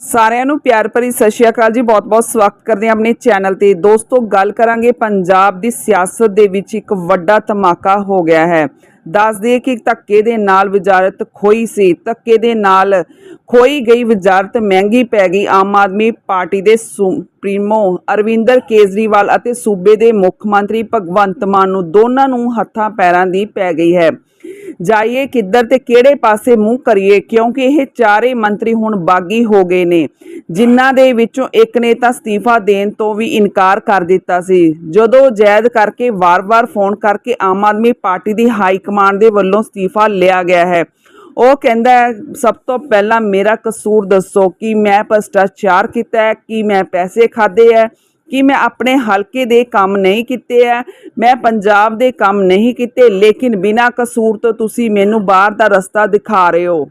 ਸਾਰਿਆਂ ਨੂੰ ਪਿਆਰ ਭਰੀ ਸਤਿ ਸ਼੍ਰੀ ਅਕਾਲ ਜੀ। ਬਹੁਤ-ਬਹੁਤ ਸਵਾਗਤ ਕਰਦੇ ਹਾਂ ਆਪਣੇ ਚੈਨਲ ਤੇ। ਦੋਸਤੋ, ਗੱਲ ਕਰਾਂਗੇ ਪੰਜਾਬ ਦੀ ਸਿਆਸਤ ਦੇ ਵਿੱਚ ਇੱਕ ਵੱਡਾ ਧਮਾਕਾ ਹੋ ਗਿਆ ਹੈ। ਦੱਸ ਦਈਏ ਕਿ ਧੱਕੇ ਦੇ ਨਾਲ ਵਜ਼ਾਰਤ ਖੋਈ ਸੀ। ਧੱਕੇ ਦੇ ਨਾਲ ਖੋਈ ਗਈ ਵਜ਼ਾਰਤ ਮਹਿੰਗੀ ਪੈ ਗਈ। ਆਮ ਆਦਮੀ ਪਾਰਟੀ ਦੇ ਸੁਪਰੀਮੋ ਅਰਵਿੰਦਰ ਕੇਜਰੀਵਾਲ ਅਤੇ ਸੂਬੇ ਦੇ ਮੁੱਖ ਮੰਤਰੀ ਭਗਵੰਤ ਮਾਨ ਨੂੰ ਦੋਨਾਂ ਨੂੰ ਹੱਥਾਂ ਪੈਰਾਂ ਦੀ ਪੈ ਗਈ ਹੈ। ਜਾਈਏ ਕਿੱਧਰ ਤੇ ਕਿਹੜੇ ਪਾਸੇ ਮੂੰਹ ਕਰੀਏ, ਕਿਉਂਕਿ ਇਹ ਚਾਰੇ ਮੰਤਰੀ ਹੁਣ ਬਾਗੀ ਹੋ ਗਏ ਨੇ। ਜਿਨ੍ਹਾਂ ਦੇ ਵਿੱਚੋਂ ਇੱਕ ਨੇ ਤਾਂ ਅਸਤੀਫਾ ਦੇਣ ਤੋਂ ਵੀ ਇਨਕਾਰ ਕਰ ਦਿੱਤਾ ਸੀ। ਜਦੋਂ ਜੈਦ ਕਰਕੇ ਵਾਰ-ਵਾਰ ਫੋਨ ਕਰਕੇ ਆਮ ਆਦਮੀ ਪਾਰਟੀ ਦੀ ਹਾਈ ਕਮਾਂਡ ਦੇ ਵੱਲੋਂ ਅਸਤੀਫਾ ਲਿਆ ਗਿਆ ਹੈ। ਉਹ ਕਹਿੰਦਾ ਸਭ ਤੋਂ ਪਹਿਲਾਂ ਮੇਰਾ ਕਸੂਰ ਦੱਸੋ ਕਿ ਮੈਂ ਭ੍ਰਸ਼ਟਾਚਾਰ ਕੀਤਾ ਹੈ, ਕਿ ਮੈਂ ਪੈਸੇ ਖਾਦੇ ਹੈ ਕਿ ਮੈਂ ਆਪਣੇ ਹਲਕੇ ਦੇ ਕੰਮ ਨਹੀਂ ਕੀਤੇ ਹੈ ਮੈਂ ਪੰਜਾਬ ਦੇ ਕੰਮ ਨਹੀਂ ਕੀਤੇ, ਲੇਕਿਨ ਬਿਨਾਂ ਕਸੂਰ ਤੋਂ ਤੁਸੀਂ ਮੈਨੂੰ ਬਾਹਰ ਦਾ ਰਸਤਾ ਦਿਖਾ ਰਹੇ ਹੋ।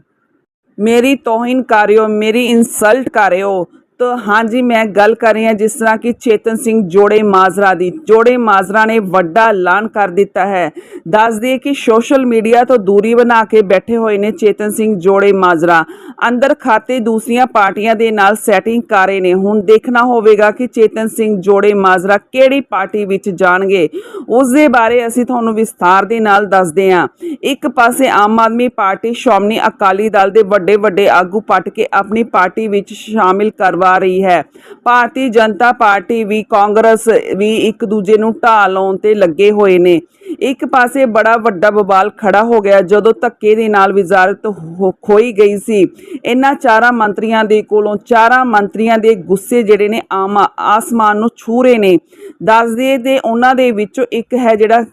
ਮੇਰੀ ਤੋਹਿਨ ਕਰ ਰਹੇ ਹੋ ਮੇਰੀ ਇਨਸਲਟ ਕਰ ਰਹੇ ਹੋ ਹਾਂਜੀ ਮੈਂ ਗੱਲ ਕਰ ਰਹੀ ਹਾਂ ਜਿਸ ਤਰ੍ਹਾਂ ਕਿ ਚੇਤਨ ਸਿੰਘ ਜੋੜੇ ਮਾਜਰਾ ਦੀ। ਜੋੜੇ ਮਾਜਰਾ ਨੇ ਵੱਡਾ ਐਲਾਨ ਕਰ ਦਿੱਤਾ ਹੈ। ਦੱਸ ਦਈਏ ਕਿ ਸੋਸ਼ਲ ਮੀਡੀਆ ਤੋਂ ਦੂਰੀ ਬਣਾ ਕੇ ਬੈਠੇ ਹੋਏ ਨੇ ਚੇਤਨ ਸਿੰਘ ਜੋੜੇ ਮਾਜਰਾ। ਅੰਦਰ ਖਾਤੇ ਦੂਸਰੀਆਂ ਪਾਰਟੀਆਂ ਦੇ ਨਾਲ ਸੈਟਿੰਗ ਕਰ ਰਹੇ ਨੇ। ਹੁਣ ਦੇਖਣਾ ਹੋਵੇਗਾ ਕਿ ਚੇਤਨ ਸਿੰਘ ਜੋੜੇ ਮਾਜਰਾ ਕਿਹੜੀ ਪਾਰਟੀ ਵਿੱਚ ਜਾਣਗੇ। ਉਸ ਦੇ ਬਾਰੇ ਅਸੀਂ ਤੁਹਾਨੂੰ ਵਿਸਥਾਰ ਦੇ ਨਾਲ ਦੱਸਦੇ ਹਾਂ। ਇੱਕ ਪਾਸੇ ਆਮ ਆਦਮੀ ਪਾਰਟੀ ਸ਼੍ਰੋਮਣੀ ਅਕਾਲੀ ਦਲ ਦੇ ਵੱਡੇ ਵੱਡੇ ਆਗੂ ਪੱਟ ਕੇ ਆਪਣੀ ਪਾਰਟੀ ਵਿੱਚ ਸ਼ਾਮਿਲ ਕਰਵਾ ਰਹੀ ਹੈ। ਭਾਰਤੀ ਜਨਤਾ ਪਾਰਟੀ ਵੀ ਕਾਂਗਰਸ ਵੀ ਇੱਕ ਦੂਜੇ ਨੂੰ ਢਾਹ ਲਾਉਣ ਤੇ ਲੱਗੇ ਹੋਏ ਨੇ। ਇੱਕ ਪਾਸੇ ਬੜਾ ਵੱਡਾ ਬਵਾਲ ਖੜਾ ਹੋ ਗਿਆ ਜਦੋਂ ਧੱਕੇ ਦੇ ਨਾਲ ਵਜ਼ਾਰਤ ਹੋ- ਖੋਈ ਗਈ ਸੀ। ਇਹਨਾਂ ਚਾਰਾਂ ਮੰਤਰੀਆਂ ਦੇ ਕੋਲੋਂ ਚਾਰਾਂ ਮੰਤਰੀਆਂ ਦੇ ਗੁੱਸੇ ਜਿਹੜੇ ਨੇ ਆਮ ਆਸਮਾਨ ਨੂੰ ਛੂ ਰਹੇ ਨੇ। ਦੱਸ ਦਈਏ ਉਹਨਾਂ ਦੇ ਵਿੱਚੋਂ ਇੱਕ ਹੈ ਜਿਹੜਾ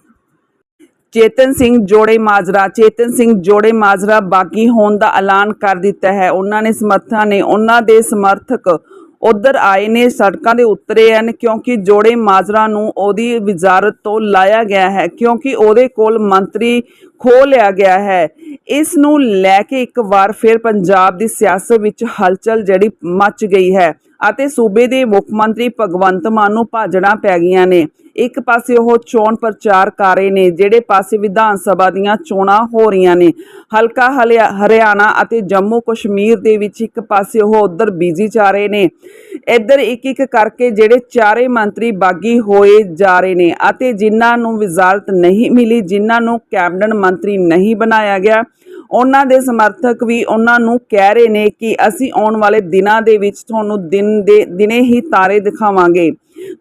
ਚੇਤਨ ਸਿੰਘ ਜੋੜੇ ਮਾਜਰਾ, ਚੇਤਨ ਸਿੰਘ ਜੋੜੇ ਮਾਜਰਾ ਬਾਗੀ ਹੋਣ ਦਾ ਐਲਾਨ ਕਰ ਦਿੱਤਾ ਹੈ। ਉਹਨਾਂ ਨੇ ਸਮਰਥਕਾਂ ਨੇ ਉਹਨਾਂ ਦੇ ਸਮਰਥਕ ਉਧਰ ਆਏ ਨੇ, ਸੜਕਾਂ ਦੇ ਉਤਰੇ ਹਨ, ਕਿਉਂਕਿ ਜੋੜੇ ਮਾਜਰਾ ਨੂੰ ਉਹਦੀ ਵਜ਼ਾਰਤ ਤੋਂ ਲਾਇਆ ਗਿਆ ਹੈ, ਕਿਉਂਕਿ ਉਹਦੇ ਕੋਲ ਮੰਤਰੀ ਖੋ ਲਿਆ ਗਿਆ ਹੈ। ਇਸ ਨੂੰ ਲੈ ਕੇ ਇੱਕ ਵਾਰ ਫਿਰ ਪੰਜਾਬ ਦੀ ਸਿਆਸਤ ਵਿੱਚ ਹਲਚਲ ਜਿਹੜੀ ਮਚ ਗਈ ਹੈ। ਅਤੇ ਸੂਬੇ ਦੇ ਮੁੱਖ ਮੰਤਰੀ ਭਗਵੰਤ ਮਾਨ ਨੂੰ ਭਾਜੜਾਂ ਪੈ ਗਈਆਂ ਨੇ। ਇੱਕ ਪਾਸੇ ਉਹ ਚੋਣ ਪ੍ਰਚਾਰ ਕਰ ਰਹੇ ਨੇ, ਜਿਹੜੇ ਪਾਸੇ ਵਿਧਾਨ ਸਭਾ ਦੀਆਂ ਚੋਣਾਂ ਹੋ ਰਹੀਆਂ ਨੇ। ਹਲਕਾ ਹਲਿਆ- ਹਰਿਆਣਾ ਅਤੇ ਜੰਮੂ ਕਸ਼ਮੀਰ ਦੇ ਵਿੱਚ ਇੱਕ ਪਾਸੇ ਉਹ ਉਧਰ ਬੀਜੀ ਜਾ ਰਹੇ ਨੇ। ਇੱਧਰ ਇੱਕ ਇੱਕ ਕਰਕੇ ਜਿਹੜੇ ਚਾਰੇ ਮੰਤਰੀ ਬਾਗੀ ਹੋਏ ਜਾ ਰਹੇ ਨੇ ਅਤੇ ਜਿਨ੍ਹਾਂ ਨੂੰ ਵਿਜ਼ਾਰਤ ਨਹੀਂ ਮਿਲੀ, ਜਿਨ੍ਹਾਂ ਨੂੰ ਕੈਬਨਿਟ ਮੰਤਰੀ ਨਹੀਂ ਬਣਾਇਆ ਗਿਆ ਉਹਨਾਂ ਦੇ ਸਮਰਥਕ ਵੀ ਉਹਨਾਂ ਨੂੰ ਕਹਿ ਰਹੇ ਨੇ ਕਿ ਅਸੀਂ ਆਉਣ ਵਾਲੇ ਦਿਨਾਂ ਦੇ ਵਿੱਚ ਤੁਹਾਨੂੰ ਦਿਨ ਦੇ, ਦਿਨੇ ਹੀ ਤਾਰੇ ਦਿਖਾਵਾਂਗੇ।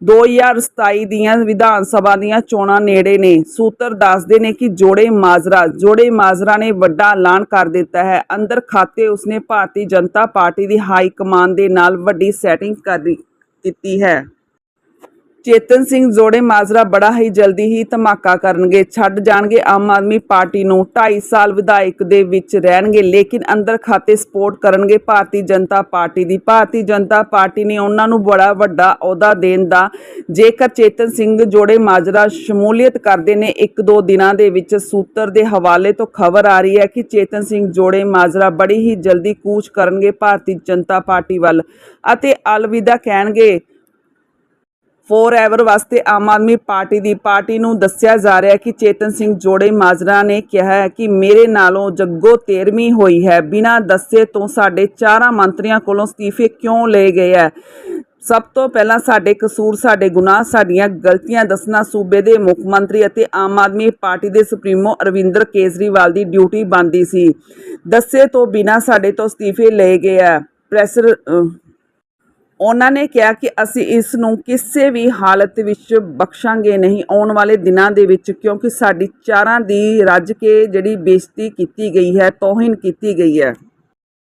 2027 ਦੀਆਂ ਵਿਧਾਨ ਸਭਾ ਦੀਆਂ ਚੋਣਾਂ ਨੇੜੇ ਨੇ। ਸੂਤਰ ਦੱਸਦੇ ਨੇ ਕਿ ਜੋੜੇ ਮਾਜਰਾ ਜੋੜੇ ਮਾਜਰਾ ਨੇ ਵੱਡਾ ਐਲਾਨ ਕਰ ਦਿੱਤਾ ਹੈ। ਅੰਦਰ ਖਾਤੇ ਉਸਨੇ ਭਾਰਤੀ ਜਨਤਾ ਪਾਰਟੀ ਦੀ ਹਾਈ ਕਮਾਨ ਦੇ ਨਾਲ ਵੱਡੀ ਸੈਟਿੰਗ ਕਰ ਕੀਤੀ ਹੈ। ਚੇਤਨ ਸਿੰਘ ਜੋੜੇ ਮਾਜਰਾ ਬੜਾ ਹੀ ਜਲਦੀ ਹੀ ਧਮਾਕਾ ਕਰਨਗੇ। ਛੱਡ ਜਾਣਗੇ ਆਮ ਆਦਮੀ ਪਾਰਟੀ ਨੂੰ। 2.5 ਸਾਲ ਵਿਧਾਇਕ ਦੇ ਵਿੱਚ ਰਹਿਣਗੇ, ਲੇਕਿਨ ਅੰਦਰ ਖਾਤੇ ਸਪੋਰਟ ਕਰਨਗੇ ਭਾਰਤੀ ਜਨਤਾ ਪਾਰਟੀ ਦੀ। ਭਾਰਤੀ ਜਨਤਾ ਪਾਰਟੀ ਨੇ ਉਹਨਾਂ ਨੂੰ ਬੜਾ ਵੱਡਾ ਅਹੁਦਾ ਦੇਣ ਦਾ। ਜੇਕਰ ਚੇਤਨ ਸਿੰਘ ਜੋੜੇ ਮਾਜਰਾ ਸ਼ਮੂਲੀਅਤ ਕਰਦੇ ਨੇ, ਇੱਕ ਦੋ ਦਿਨਾਂ ਦੇ ਵਿੱਚ ਸੂਤਰ ਦੇ ਹਵਾਲੇ ਤੋਂ ਖਬਰ ਆ ਰਹੀ ਹੈ ਕਿ ਚੇਤਨ ਸਿੰਘ ਜੋੜੇ ਮਾਜਰਾ ਬੜੀ ਹੀ ਜਲਦੀ ਕੂਚ ਕਰਨਗੇ ਭਾਰਤੀ ਜਨਤਾ ਪਾਰਟੀ ਵੱਲ ਅਤੇ ਅਲਵਿਦਾ ਕਹਿਣਗੇ ਫੋਰ ਐਵਰ ਵਾਸਤੇ ਆਮ ਆਦਮੀ ਪਾਰਟੀ ਦੀ ਪਾਰਟੀ ਨੂੰ ਦੱਸਿਆ ਜਾ ਰਿਹਾ ਕਿ ਚੇਤਨ ਸਿੰਘ ਜੋੜੇ ਮਾਜਰਾ ਨੇ ਕਿਹਾ ਹੈ ਕਿ ਮੇਰੇ ਨਾਲੋਂ ਜੱਗੋ 13ਵੀਂ ਹੋਈ ਹੈ। ਬਿਨਾਂ ਦੱਸੇ ਤੋਂ ਸਾਡੇ ਚਾਰਾਂ ਮੰਤਰੀਆਂ ਕੋਲੋਂ ਅਸਤੀਫੇ ਕਿਉਂ ਲਏ ਗਏ ਹੈ? ਸਭ ਤੋਂ ਪਹਿਲਾਂ ਸਾਡੇ ਕਸੂਰ, ਸਾਡੇ ਗੁਨਾਹ, ਸਾਡੀਆਂ ਗਲਤੀਆਂ ਦੱਸਣਾ ਸੂਬੇ ਦੇ ਮੁੱਖ ਮੰਤਰੀ ਅਤੇ ਆਮ ਆਦਮੀ ਪਾਰਟੀ ਦੇ ਸੁਪਰੀਮੋ ਅਰਵਿੰਦਰ ਕੇਜਰੀਵਾਲ ਦੀ ਡਿਊਟੀ ਬਣਦੀ ਸੀ। ਦੱਸੇ ਤੋਂ ਬਿਨਾਂ ਸਾਡੇ ਤੋਂ ਅਸਤੀਫੇ ਲਏ ਗਏ ਹੈ। ਪ੍ਰੈਸਰ ਉਹਨਾਂ ਨੇ ਕਿਹਾ ਕਿ ਅਸੀਂ ਇਸ ਨੂੰ ਕਿਸੇ ਵੀ ਹਾਲਤ ਵਿੱਚ ਬਖਸ਼ਾਂਗੇ ਨਹੀਂ ਆਉਣ ਵਾਲੇ ਦਿਨਾਂ ਦੇ ਵਿੱਚ, ਕਿਉਂਕਿ ਸਾਡੀ ਚਾਰਾਂ ਦੀ ਰੱਜ ਕੇ ਜਿਹੜੀ ਬੇਇੱਜ਼ਤੀ ਕੀਤੀ ਗਈ ਹੈ, ਤੋਹਿਨ ਕੀਤੀ ਗਈ ਹੈ।